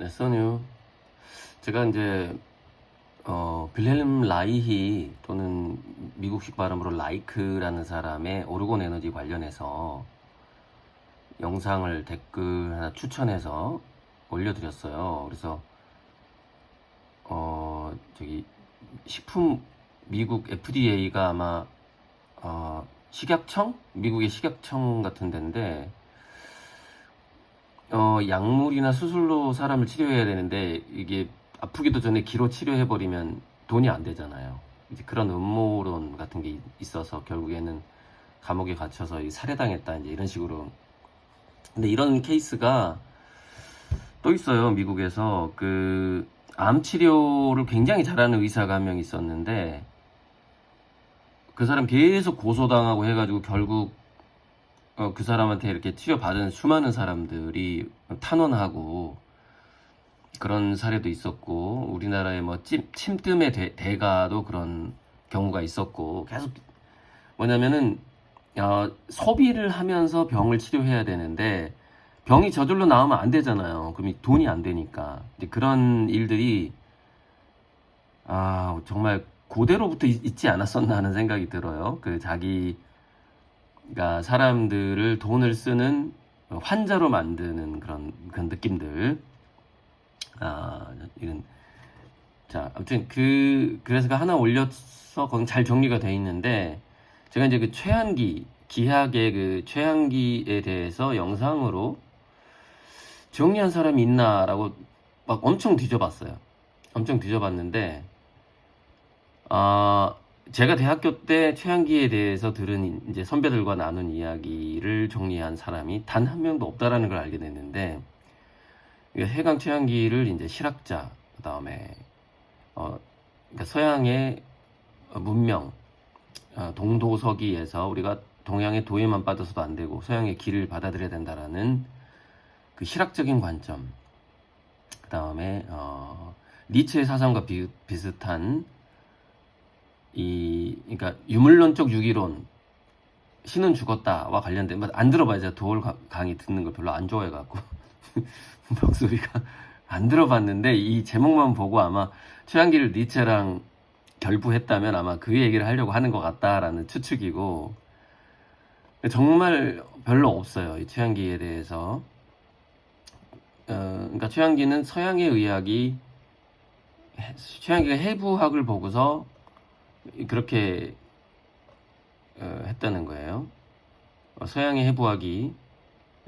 네, 써뉴. 제가 이제 어, 빌헬름 라이히 또는 미국식 발음으로 라이크라는 사람의 오르곤 에너지 관련해서 영상을 댓글 하나 추천해서 올려드렸어요. 그래서 어, 저기 식품 미국 FDA가 아마 어, 식약청? 미국의 식약청 같은 데인데 어, 약물이나 수술로 사람을 치료해야 되는데 이게 아프기도 전에 기로 치료해버리면 돈이 안 되잖아요. 이제 그런 음모론 같은 게 있어서 결국에는 감옥에 갇혀서 이 살해당했다 이제 이런 식으로. 근데 이런 케이스가 또 있어요. 미국에서 그 암 치료를 굉장히 잘하는 의사가 한 명 있었는데 그 사람 계속 고소당하고 해가지고 결국 어, 그 사람한테 이렇게 치료받은 수많은 사람들이 탄원하고 그런 사례도 있었고 우리나라의 뭐 찜, 침뜸의 대, 대가도 그런 경우가 있었고 계속 뭐냐면은 어, 소비를 하면서 병을 치료해야 되는데 병이 저절로 나오면 안 되잖아요. 그럼 이 돈이 안 되니까 그런 일들이 아 정말 고대로부터 있- 있지 않았었나 하는 생각이 들어요. 그 자기 그러니까 사람들을 돈을 쓰는 환자로 만드는 그런 그런 느낌들. 아 이런 자 아무튼 그 그래서 그 하나 올려서 거기 잘 정리가 돼 있는데 제가 이제 그 최한기 기하의 그 최한기에 대해서 영상으로 정리한 사람이 있나라고 막 엄청 뒤져봤어요. 엄청 뒤져봤는데 아 제가 대학교 때 최한기에 대해서 들은 이제 선배들과 나눈 이야기를 정리한 사람이 단 한 명도 없다라는 걸 알게 됐는데 해강 최한기를 이제 실학자 그다음에 어 그러니까 서양의 문명 어, 동도서기에서 우리가 동양의 도예만 받아서도 안 되고 서양의 길을 받아들여야 된다라는 그 실학적인 관점 그다음에 어 니체의 사상과 비, 비슷한 이 그러니까 유물론적 유기론 신은 죽었다와 관련된 뭐안 들어봐요. 제가 가- 강의 듣는 거 별로 안 좋아해갖고. 목소리가 안 들어봤는데 이 제목만 보고 아마 최한기를 니체랑 결부했다면 아마 그 얘기를 하려고 하는 것 같다라는 추측이고. 정말 별로 없어요 이 최한기에 대해서. 어, 그러니까 최한기는 서양의 의학이 최한기가 해부학을 보고서 그렇게 어, 했다는 거예요. 어, 서양의 해부학이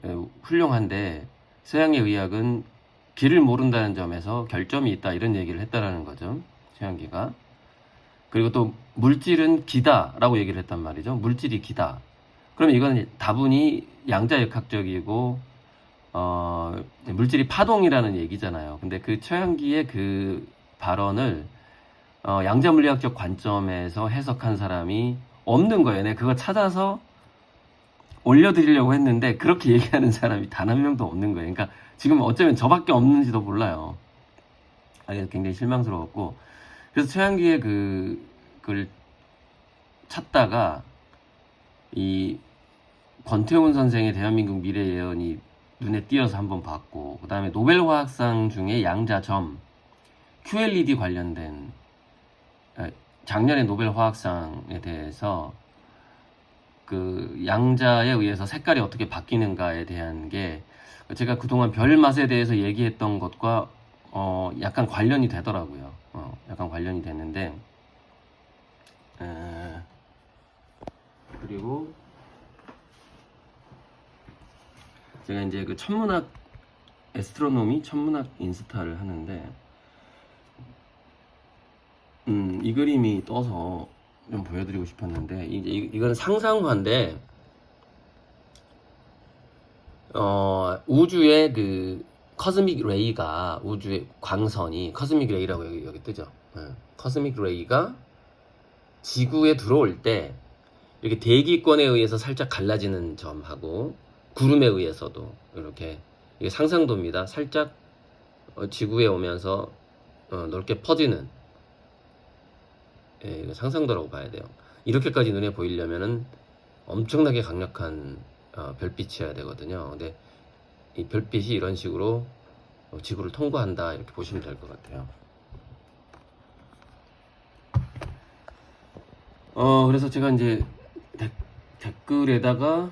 어, 훌륭한데 서양의 의학은 길을 모른다는 점에서 결점이 있다 이런 얘기를 했다라는 거죠. 최한기가. 그리고 또 물질은 기다라고 얘기를 했단 말이죠. 물질이 기다. 그러면 이건 다분히 양자역학적이고 어, 물질이 파동이라는 얘기잖아요. 근데 그 최한기의 그 발언을 어, 양자물리학적 관점에서 해석한 사람이 없는 거예요. 내가 그거 찾아서 올려드리려고 했는데 그렇게 얘기하는 사람이 단 한 명도 없는 거예요. 그러니까 지금 어쩌면 저밖에 없는지도 몰라요. 아, 그래서 굉장히 실망스러웠고 그래서 최한기의 그 그걸 찾다가 이 권태훈 선생의 대한민국 미래 예언이 눈에 띄어서 한번 봤고 그 다음에 노벨 화학상 중에 양자점 QLED 관련된 에, 작년에 노벨 화학상에 대해서 그 양자에 의해서 색깔이 어떻게 바뀌는가에 대한 게 제가 그동안 별 맛에 대해서 얘기했던 것과 어 약간 관련이 되더라고요. 어 약간 관련이 됐는데 에, 그리고 제가 이제 그 천문학 에스트로노미 천문학 인스타를 하는데 음, 이 그림이 떠서 좀 보여드리고 싶었는데 이제 이, 이건 상상화인데 어, 우주의 그 커스믹 레이가 우주의 광선이 커스믹 레이라고 여기, 여기 뜨죠. 예. 커스믹 레이가 지구에 들어올 때 이렇게 대기권에 의해서 살짝 갈라지는 점하고 구름에 의해서도 이렇게 이게 상상도입니다. 살짝 어, 지구에 오면서 어, 넓게 퍼지는 예, 상상도라고 봐야 돼요. 이렇게까지 눈에 보이려면은 엄청나게 강력한 어, 별빛이어야 되거든요. 근데 이 별빛이 이런 식으로 어, 지구를 통과한다 이렇게 보시면 될 것 같아요. 어 그래서 제가 이제 댓- 댓글에다가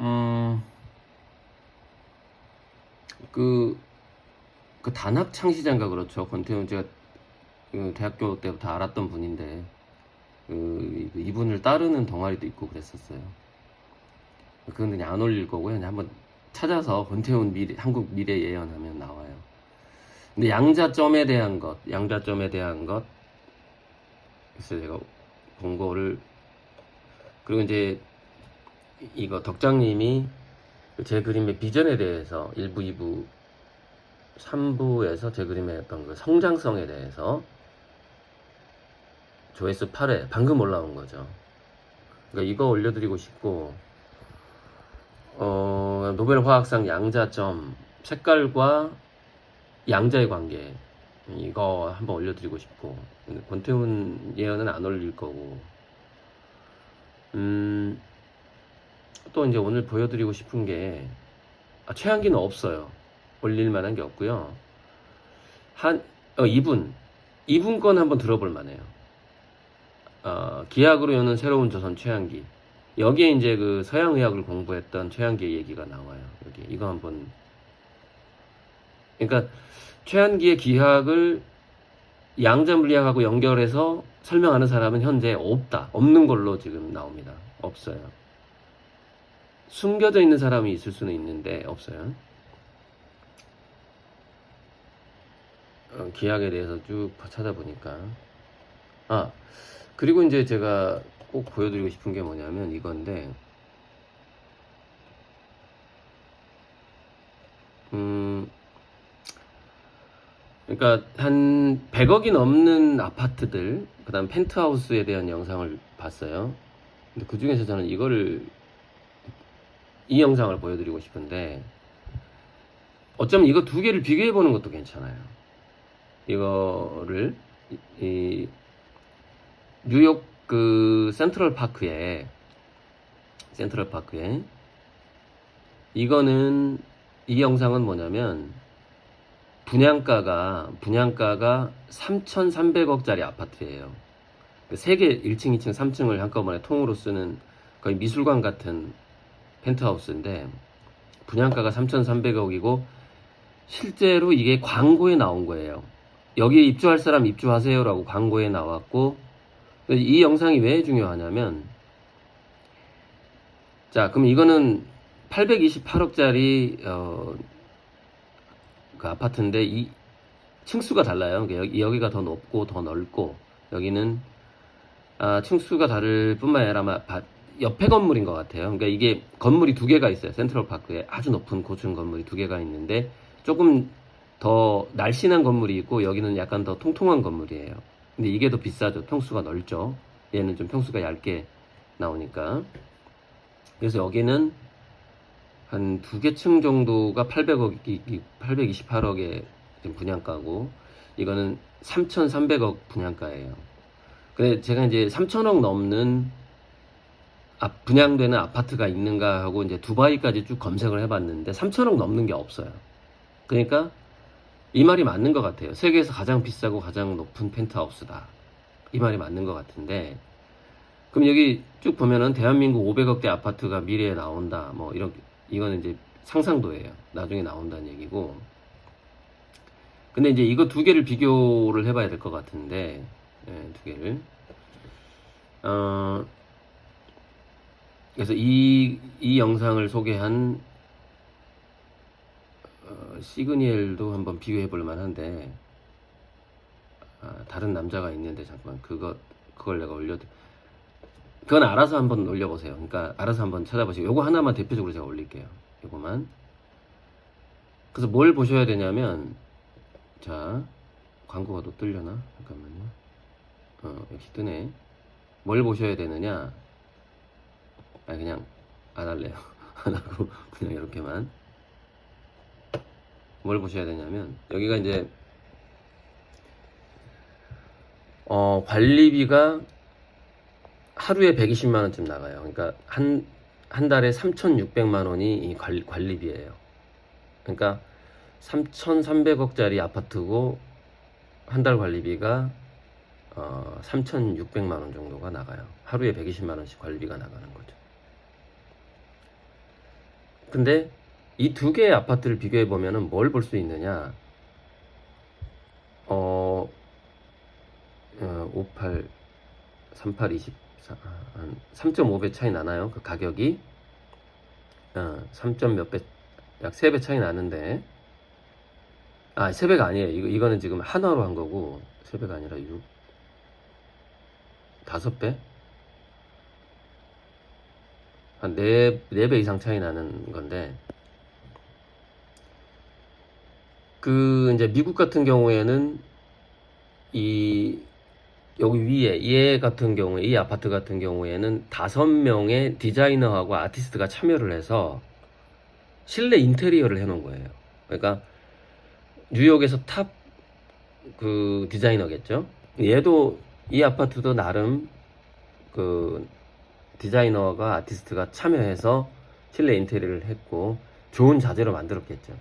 음, 그, 그 단학 창시자인가 그렇죠. 권태훈 제가 그 대학교 때부터 알았던 분인데 그 이분을 따르는 동아리도 있고 그랬었어요. 그건 그냥 안 올릴 거고요. 그냥 한번 찾아서 권태훈 미래, 한국 미래 예언하면 나와요. 근데 양자점에 대한 것, 양자점에 대한 것, 그래서 제가 본 거를 그리고 이제 이거 덕장님이 제 그림의 비전에 대해서 1부, 2부, 3부에서 제 그림의 어떤 그 성장성에 대해서 조회수 8회 방금 올라온 거죠. 그러니까 이거 올려드리고 싶고 어, 노벨 화학상 양자점 색깔과 양자의 관계. 이거 한번 올려드리고 싶고 권태훈 예언은 안 올릴 거고. 음, 또 이제 오늘 보여드리고 싶은 게 아, 최한기는 없어요. 올릴 만한 게 없고요. 한 어, 이분. 이분 건 한번 들어볼 만해요 어, 기약으로 여는 새로운 조선 최한기 여기에 이제 그 서양 의학을 공부했던 최한기의 얘기가 나와요. 여기 이거 한번 그러니까 최한기의 기학을 양자 물리학하고 연결해서 설명하는 사람은 현재 없다. 없는 걸로 지금 나옵니다. 없어요. 숨겨져 있는 사람이 있을 수는 있는데 없어요. 어, 기학에 대해서 쭉 찾아보니까 아 그리고 이제 제가 꼭 보여드리고 싶은 게 뭐냐면 이건데, 음, 그러니까 한 100억이 넘는 아파트들, 그 다음 펜트하우스에 대한 영상을 봤어요. 근데 그 중에서 저는 이거를, 이 영상을 보여드리고 싶은데, 어쩌면 이거 두 개를 비교해 보는 것도 괜찮아요. 이거를, 이, 이 뉴욕 그 센트럴 파크에 센트럴 파크에 이거는 이 영상은 뭐냐면 분양가가 분양가가 3,300억짜리 아파트예요. 그 세개 1층, 2층, 3층을 한꺼번에 통으로 쓰는 거의 미술관 같은 펜트하우스인데 분양가가 3,300억이고 실제로 이게 광고에 나온 거예요. 여기에 입주할 사람 입주하세요라고 광고에 나왔고 이 영상이 왜 중요하냐면 자 그럼 이거는 828억짜리 어, 그 아파트인데 이 층수가 달라요. 그러니까 여기, 여기가 더 높고 더 넓고 여기는 아, 층수가 다를 뿐만 아니라 아마 바- 옆에 건물인 것 같아요. 그러니까 이게 건물이 두 개가 있어요. 센트럴 파크에 아주 높은 고층 건물이 두 개가 있는데 조금 더 날씬한 건물이 있고 여기는 약간 더 통통한 건물이에요. 근데 이게 더 비싸죠. 평수가 넓죠. 얘는 좀 평수가 얇게 나오니까. 그래서 여기는 한 두 개 층 정도가 800억, 828억의 분양가고, 이거는 3,300억 분양가예요. 근데 제가 이제 3,000억 넘는 아, 분양되는 아파트가 있는가 하고 이제 두바이까지 쭉 검색을 해봤는데 3,000억 넘는 게 없어요. 그러니까 이 말이 맞는 것 같아요. 세계에서 가장 비싸고 가장 높은 펜트하우스다. 이 말이 맞는 것 같은데, 그럼 여기 쭉 보면은 대한민국 500억대 아파트가 미래에 나온다. 뭐 이런 이거는 이제 상상도예요. 나중에 나온다는 얘기고. 근데 이제 이거 두 개를 비교를 해봐야 될 것 같은데, 예, 두 개를. 어, 그래서 이, 이 영상을 소개한 어, 시그니엘도 한번 비교해 볼 만한데 아, 다른 남자가 있는데 잠깐 그거 그걸 내가 올려 그건 알아서 한번 올려보세요. 그러니까 알아서 한번 찾아보시고 요거 하나만 대표적으로 제가 올릴게요. 요거만 그래서 뭘 보셔야 되냐면 자 광고가 또 뜰려나 잠깐만요. 어 역시 뜨네. 뭘 보셔야 되느냐? 아 그냥 안 할래요. 안 하고 그냥 이렇게만. 뭘 보셔야 되냐면 여기가 이제 어 관리비가 하루에 120만 원쯤 나가요. 그러니까 한 한 달에 3,600만 원이 이 관리, 관리비예요. 그러니까 3,300억짜리 아파트고 한 달 관리비가 어, 3,600만 원 정도가 나가요. 하루에 120만 원씩 관리비가 나가는 거죠. 근데 이 두 개의 아파트를 비교해 보면은 뭘 볼 수 있느냐? 어, 어 58, 38, 24, 한 3.5배 차이 나나요? 그 가격이 어, 3점 몇 배, 약 3배 차이 나는데 아, 3배가 아니에요. 이거, 이거는 지금 한화로 한 거고 3배가 아니라 6, 5배? 한 4, 4배 이상 차이 나는 건데 그 이제 미국 같은 경우에는 이 여기 위에 얘 같은 경우에 이 아파트 같은 경우에는 다섯 명의 디자이너하고 아티스트가 참여를 해서 실내 인테리어를 해놓은 거예요. 그러니까 뉴욕에서 탑 그 디자이너겠죠. 얘도 이 아파트도 나름 그 디자이너가 아티스트가 참여해서 실내 인테리어를 했고 좋은 자재로 만들었겠죠.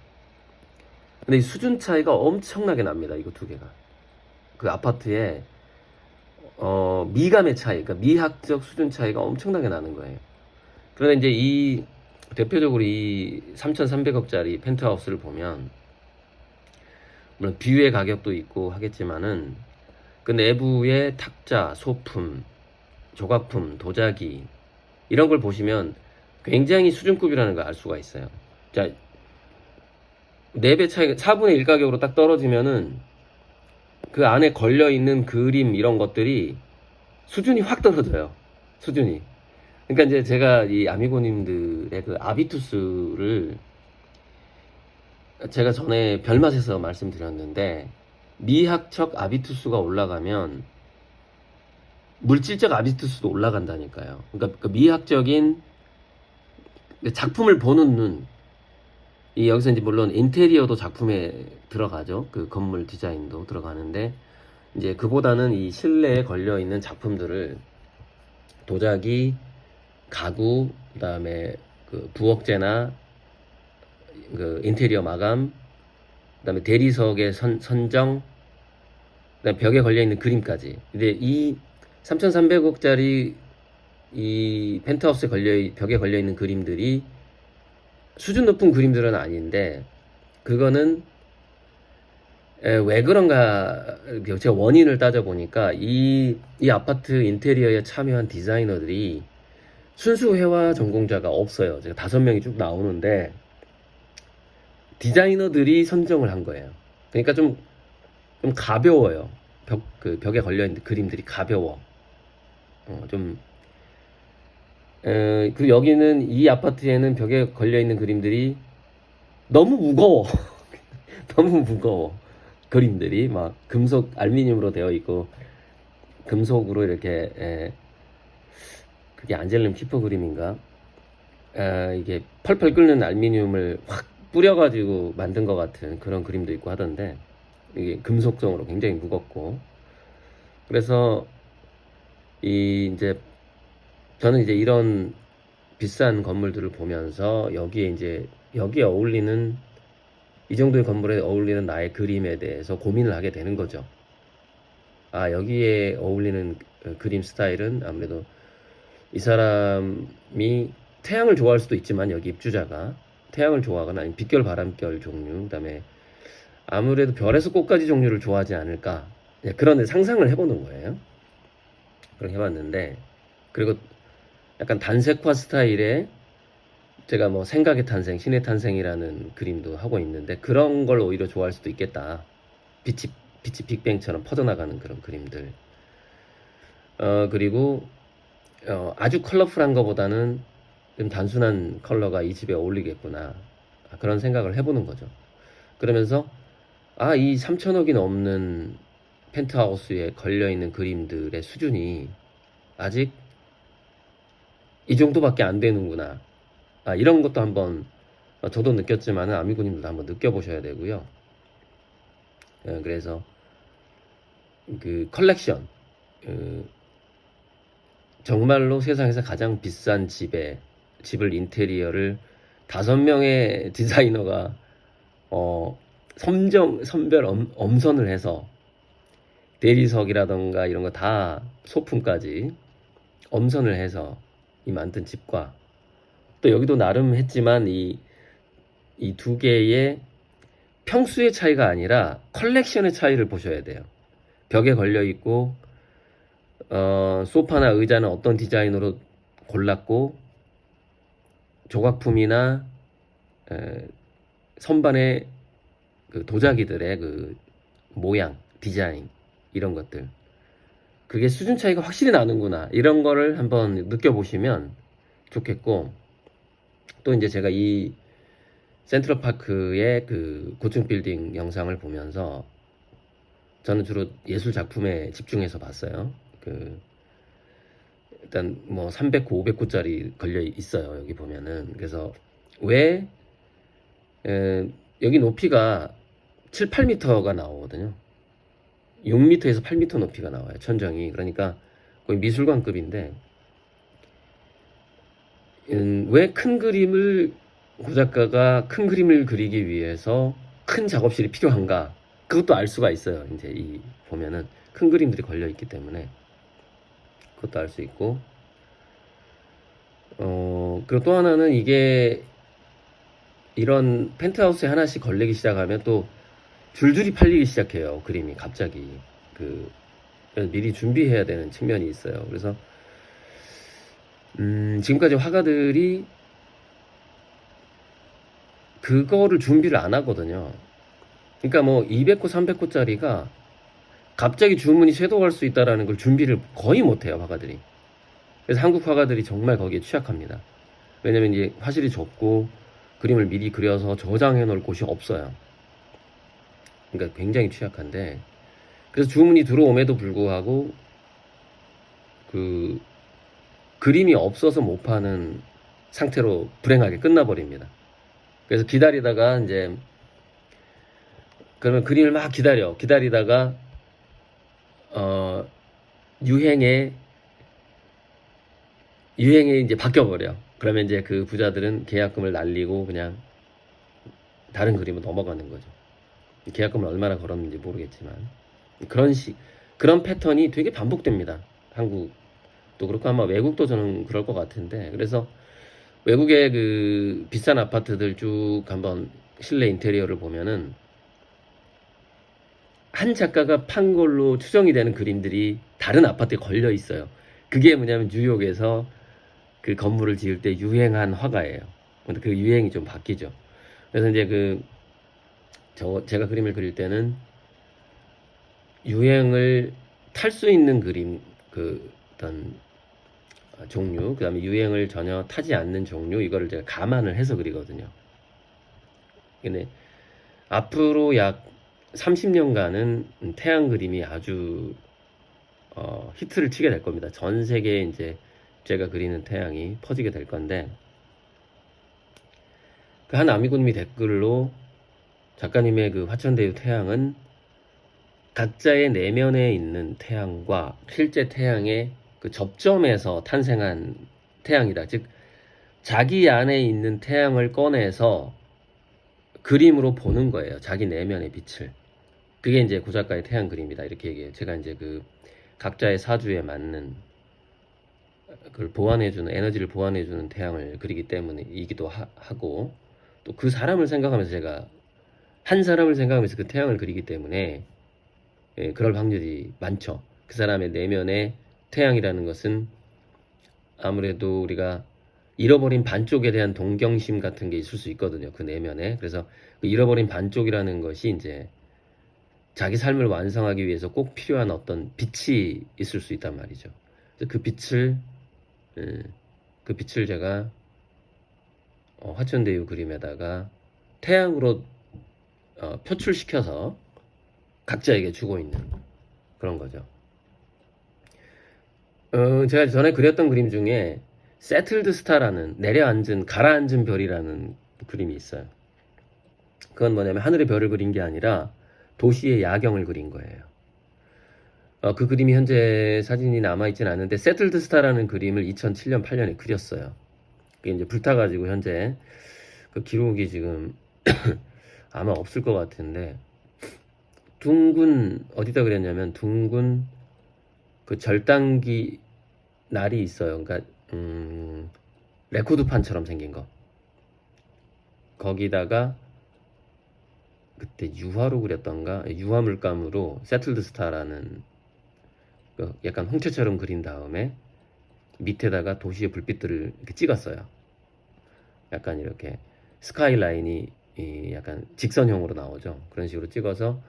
근데 이 수준 차이가 엄청나게 납니다. 이거 두 개가. 그 아파트에 어, 미감의 차이, 그러니까 미학적 수준 차이가 엄청나게 나는 거예요. 그런데 이제 이 대표적으로 이 3,300억짜리 펜트하우스를 보면 물론 비유의 가격도 있고 하겠지만은 그 내부의 탁자, 소품, 조각품, 도자기 이런 걸 보시면 굉장히 수준급이라는 걸 알 수가 있어요. 자, 4배 차이, 4분의 1 가격으로 딱 떨어지면은 그 안에 걸려 있는 그림 이런 것들이 수준이 확 떨어져요. 수준이. 그러니까 이제 제가 이 아미고님들의 그 아비투스를 제가 전에 별맛에서 말씀드렸는데 미학적 아비투스가 올라가면 물질적 아비투스도 올라간다니까요. 그러니까 그 미학적인 작품을 보는 눈. 이 여기서 이제 물론 인테리어도 작품에 들어가죠. 그 건물 디자인도 들어가는데 이제 그보다는 이 실내에 걸려 있는 작품들을 도자기, 가구, 그다음에 그 부엌재나 그 인테리어 마감, 그다음에 대리석의 선, 선정, 그다음 벽에 걸려 있는 그림까지. 근데 이 3,300억짜리 이 펜트하우스에 걸려 있- 벽에 걸려 있는 그림들이 수준 높은 그림들은 아닌데 그거는 에, 왜 그런가 제가 원인을 따져 보니까 이, 이 아파트 인테리어에 참여한 디자이너들이 순수 회화 전공자가 없어요. 제가 다섯 명이 쭉 나오는데 디자이너들이 선정을 한 거예요. 그러니까 좀, 좀 가벼워요. 벽, 그 벽에 걸려있는 그림들이 가벼워. 어, 좀, 에, 그 여기는 이 아파트에는 벽에 걸려 있는 그림들이 너무 무거워. 너무 무거워. 그림들이 막 금속, 알루미늄으로 되어 있고, 금속으로 이렇게, 에, 그게 안젤름 키퍼 그림인가? 아, 이게 펄펄 끓는 알루미늄을 확 뿌려가지고 만든 것 같은 그런 그림도 있고 하던데 이게 금속성으로 굉장히 무겁고 그래서 이 이제 저는 이제 이런 비싼 건물들을 보면서 여기에 이제 여기에 어울리는 이 정도의 건물에 어울리는 나의 그림에 대해서 고민을 하게 되는 거죠. 아 여기에 어울리는 그 그림 스타일은 아무래도 이 사람이 태양을 좋아할 수도 있지만 여기 입주자가 태양을 좋아하거나 아니면 빛결 바람결 종류 그다음에 아무래도 별에서 꽃까지 종류를 좋아하지 않을까 네, 그런 상상을 해보는 거예요. 그렇게 해봤는데 그리고 약간 단색화 스타일의 제가 뭐 생각의 탄생, 신의 탄생이라는 그림도 하고 있는데 그런 걸 오히려 좋아할 수도 있겠다. 빛이 빛이 빅뱅처럼 퍼져나가는 그런 그림들. 어 그리고 어, 아주 컬러풀한 것보다는 좀 단순한 컬러가 이 집에 어울리겠구나. 아, 그런 생각을 해보는 거죠. 그러면서, 아, 이 3천억이 넘는 펜트하우스에 걸려 있는 그림들의 수준이 아직 이 정도밖에 안 되는구나. 아, 이런 것도 한번, 어, 저도 느꼈지만 아미고님들도 한번 느껴보셔야 되고요. 어, 그래서, 그 컬렉션, 그 정말로 세상에서 가장 비싼 집에 집을 인테리어를 다섯 명의 디자이너가 어 섬정 선별 엄, 엄선을 해서 대리석이라던가 이런 거 다 소품까지 엄선을 해서 이 만든 집과 또 여기도 나름 했지만 이 이 두 개의 평수의 차이가 아니라 컬렉션의 차이를 보셔야 돼요. 벽에 걸려 있고 어, 소파나 의자는 어떤 디자인으로 골랐고 조각품이나 에, 선반의 그 도자기들의 그 모양, 디자인 이런 것들 그게 수준 차이가 확실히 나는구나 이런 거를 한번 느껴보시면 좋겠고 또 이제 제가 이 센트럴파크의 그 고층 빌딩 영상을 보면서 저는 주로 예술 작품에 집중해서 봤어요. 그 일단 뭐 300구, 500구짜리 걸려 있어요. 여기 보면은 그래서 왜 에, 여기 높이가 7, 8m가 나오거든요. 6m에서 8m 높이가 나와요. 천정이 그러니까 거의 미술관급인데 음, 왜큰 그림을 고 작가가 큰 그림을 그리기 위해서 큰 작업실이 필요한가? 그것도 알 수가 있어요. 이제 이 보면은 큰 그림들이 걸려 있기 때문에 그것도 알 수 있고 어 그리고 또 하나는 이게 이런 펜트하우스에 하나씩 걸리기 시작하면 또 줄줄이 팔리기 시작해요. 그림이 갑자기 그 미리 준비해야 되는 측면이 있어요. 그래서 음, 지금까지 화가들이 그거를 준비를 안 하거든요. 그러니까 뭐 200구, 300구짜리가 갑자기 주문이 쇄도할 수 있다라는 걸 준비를 거의 못 해요, 화가들이. 그래서 한국 화가들이 정말 거기에 취약합니다. 왜냐면 이제 화실이 좁고 그림을 미리 그려서 저장해 놓을 곳이 없어요. 그러니까 굉장히 취약한데 그래서 주문이 들어옴에도 불구하고 그 그림이 없어서 못 파는 상태로 불행하게 끝나버립니다. 그래서 기다리다가 이제 그러면 그림을 막 기다려 기다리다가 어 유행에 유행에 이제 바뀌어 버려. 그러면 이제 그 부자들은 계약금을 날리고 그냥 다른 그림으로 넘어가는 거죠. 계약금을 얼마나 걸었는지 모르겠지만 그런 식 그런 패턴이 되게 반복됩니다. 한국도 그렇고 아마 외국도 저는 그럴 것 같은데 그래서 외국의 그 비싼 아파트들 쭉 한번 실내 인테리어를 보면은 한 작가가 판 걸로 추정이 되는 그림들이 다른 아파트에 걸려 있어요. 그게 뭐냐면 뉴욕에서 그 건물을 지을 때 유행한 화가예요. 근데 그 유행이 좀 바뀌죠. 그래서 이제 그, 저, 제가 그림을 그릴 때는 유행을 탈 수 있는 그림, 그, 어떤, 종류, 그 다음에 유행을 전혀 타지 않는 종류, 이거를 제가 감안을 해서 그리거든요. 근데 앞으로 약 30년간은 태양 그림이 아주 어, 히트를 치게 될 겁니다. 전 세계에 이제 제가 그리는 태양이 퍼지게 될 건데 그 한 아미군님이 댓글로 작가님의 그 화천대유 태양은 각자의 내면에 있는 태양과 실제 태양의 그 접점에서 탄생한 태양이다. 즉 자기 안에 있는 태양을 꺼내서 그림으로 보는 거예요. 자기 내면의 빛을. 그게 이제 고 작가의 태양 그림이다. 이렇게 얘기해요. 제가 이제 그 각자의 사주에 맞는 그걸 보완해주는 에너지를 보완해주는 태양을 그리기 때문이기도 하, 고 또 그 사람을 생각하면서 제가 한 사람을 생각하면서 그 태양을 그리기 때문에 예, 그럴 확률이 많죠. 그 사람의 내면에 태양이라는 것은 아무래도 우리가 잃어버린 반쪽에 대한 동경심 같은 게 있을 수 있거든요. 그 내면에. 그래서 그 잃어버린 반쪽이라는 것이 이제 자기 삶을 완성하기 위해서 꼭 필요한 어떤 빛이 있을 수 있단 말이죠. 그 빛을 예, 그 빛을 제가 어, 화천대유 그림에다가 태양으로 어, 표출시켜서 각자에게 주고 있는 그런 거죠. 어, 제가 전에 그렸던 그림 중에 세틀드 스타라는 내려앉은 가라앉은 별이라는 그림이 있어요. 그건 뭐냐면 하늘의 별을 그린 게 아니라 도시의 야경을 그린 거예요. 어, 그 그림이 현재 사진이 남아있진 않은데 세틀드 스타라는 그림을 2007년 8년에 그렸어요. 그게 이제 불타가지고 현재 그 기록이 지금 아마 없을 것 같은데 둥근 어디다 그랬냐면 둥근 그 절단기 날이 있어요. 그러니까 음, 레코드판처럼 생긴 거. 거기다가 그때 유화로 그렸던가 유화 물감으로 세틀드 스타라는 그 약간 홍채처럼 그린 다음에 밑에다가 도시의 불빛들을 이렇게 찍었어요. 약간 이렇게 스카이라인이 이 약간 직선형으로 나오죠. 그런 식으로 찍어서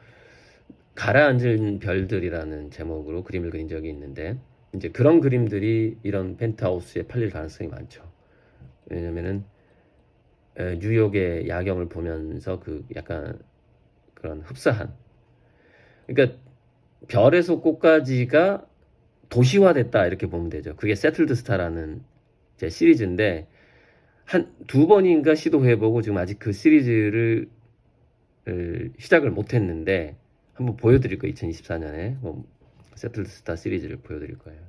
가라앉은 별들이라는 제목으로 그림을 그린 적이 있는데 이제 그런 그림들이 이런 펜트하우스에 팔릴 가능성이 많죠. 왜냐면은 에, 뉴욕의 야경을 보면서 그 약간 그런 흡사한 그러니까 별에서 꽃까지가 도시화됐다 이렇게 보면 되죠. 그게 세틀드 스타라는 이제 시리즈인데 한 두 번인가 시도해보고 지금 아직 그 시리즈를 을 시작을 못했는데 한번 보여드릴 거예요. 2024년에 뭐 세틀드 스타 시리즈를 보여드릴 거예요.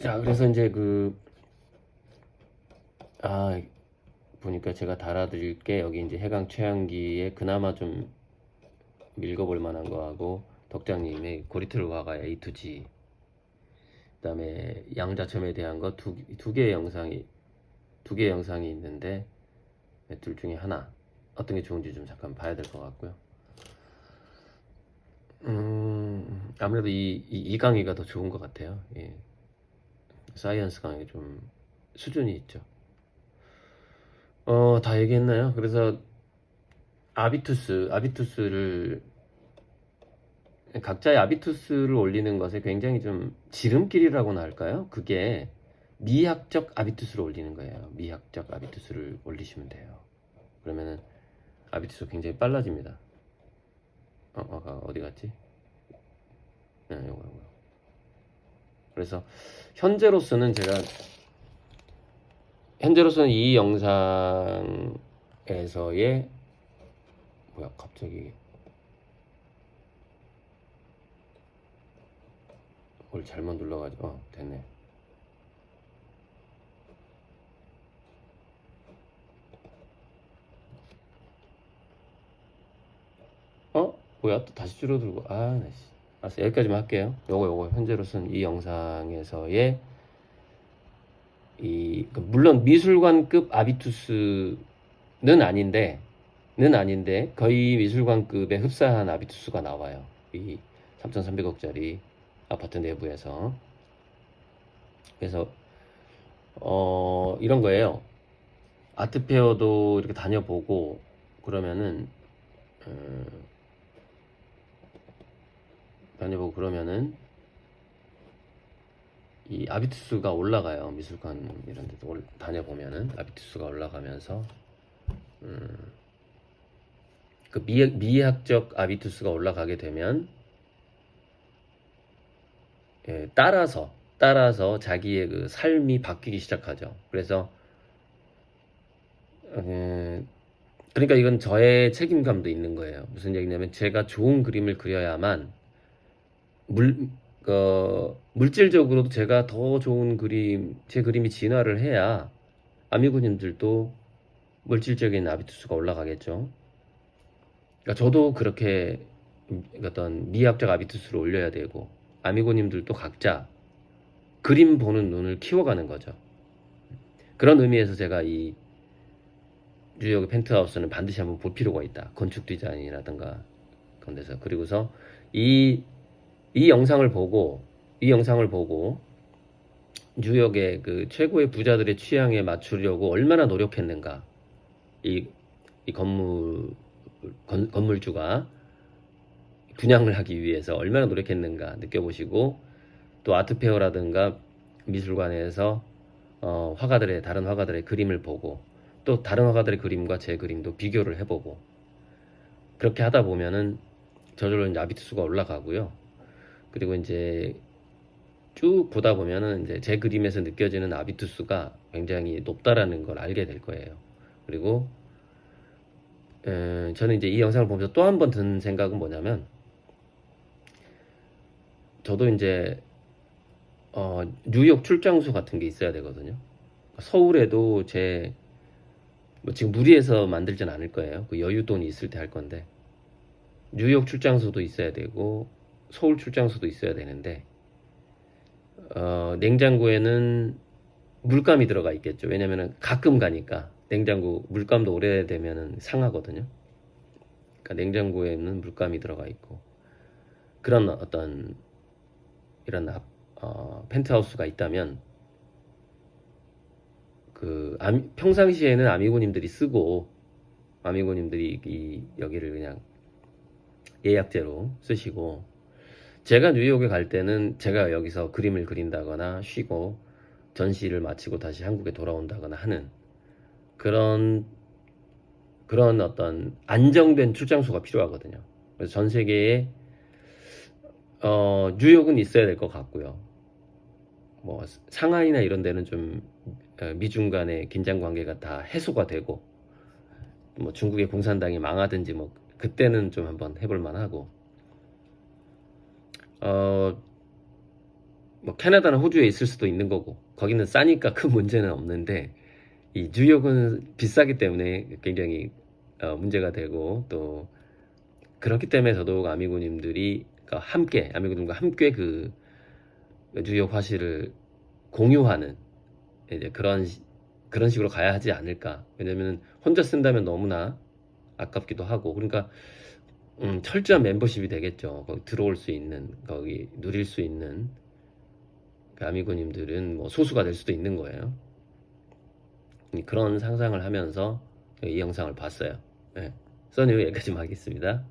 자, 그래서 이제 그 아, 보니까 제가 달아드릴 게 여기 이제 해강 최양기에 그나마 좀 읽어볼 만한 거하고 덕장님의 고리틀 화가 A to G 그다음에 양자첨에 대한 거 두 두 개의 영상이 두 개의 영상이 있는데 네, 둘 중에 하나 어떤 게 좋은지 좀 잠깐 봐야 될 것 같고요. 음, 아무래도 이, 이, 이 강의가 더 좋은 것 같아요. 예. 사이언스 강의 좀 수준이 있죠. 어, 다 얘기했나요? 그래서 아비투스, 아비투스를 각자의 아비투스를 올리는 것에 굉장히 좀 지름길이라고나 할까요? 그게 미학적 아비투스를 올리는 거예요. 미학적 아비투스를 올리시면 돼요. 그러면은 아비투스 굉장히 빨라집니다. 어, 어, 어, 어디 갔지? 네, 요거, 요거. 그래서 현재로서는 제가 현재로서는 이 영상에서의 뭐야 갑자기 뭘 잘못 눌러가지고 어 됐네. 어? 뭐야? 또 다시 줄어들고 아나 씨. 알았어 여기까지만 할게요. 요거 요거. 현재로서는 이 영상에서의 이그 물론 미술관급 아비투스는 아닌데 는 아닌데 거의 미술관급에 흡사한 아비투스가 나와요. 이 3,300억짜리 아파트 내부에서 그래서 어 이런 거예요. 아트페어도 이렇게 다녀보고 그러면은 어, 다녀보고 그러면은 이 아비투스가 올라가요. 미술관 이런 데도 올- 다녀보면은 아비투스가 올라가면서 음, 그 미, 미학적 아비투스가 올라가게 되면 예, 따라서 따라서 자기의 그 삶이 바뀌기 시작하죠. 그래서 어, 그러니까 이건 저의 책임감도 있는 거예요. 무슨 얘기냐면 제가 좋은 그림을 그려야만 물, 어, 물질적으로도 제가 더 좋은 그림, 제 그림이 진화를 해야 아미고님들도 물질적인 아비투스가 올라가겠죠. 그러니까 저도 그렇게 어떤 미학적 아비투스를 올려야 되고 아미고님들도 각자 그림 보는 눈을 키워가는 거죠. 그런 의미에서 제가 이 뉴욕의 펜트하우스는 반드시 한번 볼 필요가 있다. 건축 디자인이라든가 그런 데서 그리고서 이 이 영상을 보고 이 영상을 보고 뉴욕의 그 최고의 부자들의 취향에 맞추려고 얼마나 노력했는가 이, 이 건물 건, 건물주가 분양을 하기 위해서 얼마나 노력했는가 느껴보시고 또 아트페어라든가 미술관에서 어, 화가들의 다른 화가들의 그림을 보고 또 다른 화가들의 그림과 제 그림도 비교를 해보고 그렇게 하다 보면은 저절로 이제 아비투스가 올라가고요. 그리고 이제 쭉 보다 보면은 이제 제 그림에서 느껴지는 아비투스가 굉장히 높다라는 걸 알게 될 거예요. 그리고 에, 저는 이제 이 영상을 보면서 또 한 번 든 생각은 뭐냐면 저도 이제 어, 뉴욕 출장소 같은 게 있어야 되거든요. 서울에도 제 뭐 지금 무리해서 만들진 않을 거예요. 그 여유 돈이 있을 때 할 건데 뉴욕 출장소도 있어야 되고 서울 출장소도 있어야 되는데 어, 냉장고에는 물감이 들어가 있겠죠. 왜냐면은 가끔 가니까 냉장고 물감도 오래되면은 상하거든요. 그러니까 냉장고에는 물감이 들어가 있고 그런 어떤 이런 앞- 어, 펜트하우스가 있다면 그 아미- 평상시에는 아미고님들이 쓰고 아미고님들이 이 여기를 그냥 예약제로 쓰시고 제가 뉴욕에 갈 때는 제가 여기서 그림을 그린다거나 쉬고 전시를 마치고 다시 한국에 돌아온다거나 하는 그런 그런 어떤 안정된 출장소가 필요하거든요. 그래서 전 세계에 어, 뉴욕은 있어야 될 것 같고요. 뭐 상하이나 이런 데는 좀 어, 미중 간의 긴장 관계가 다 해소가 되고 뭐 중국의 공산당이 망하든지 뭐 그때는 좀 한번 해볼 만하고 어, 뭐 캐나다나 호주에 있을 수도 있는 거고 거기는 싸니까 큰 문제는 없는데 이 뉴욕은 비싸기 때문에 굉장히 어, 문제가 되고 또 그렇기 때문에 더더욱 아미고님들이 그러니까 함께 아미고님과 함께 그 뉴욕 화실을 공유하는 이제 그런 시- 그런 식으로 가야 하지 않을까. 왜냐면 혼자 쓴다면 너무나 아깝기도 하고. 그러니까 음, 철저한 멤버십이 되겠죠. 거기 들어올 수 있는 거기 누릴 수 있는. 그 아미고님들은 뭐 소수가 될 수도 있는 거예요. 그런 상상을 하면서 이 영상을 봤어요. 네. 써니 여기까지만 하겠습니다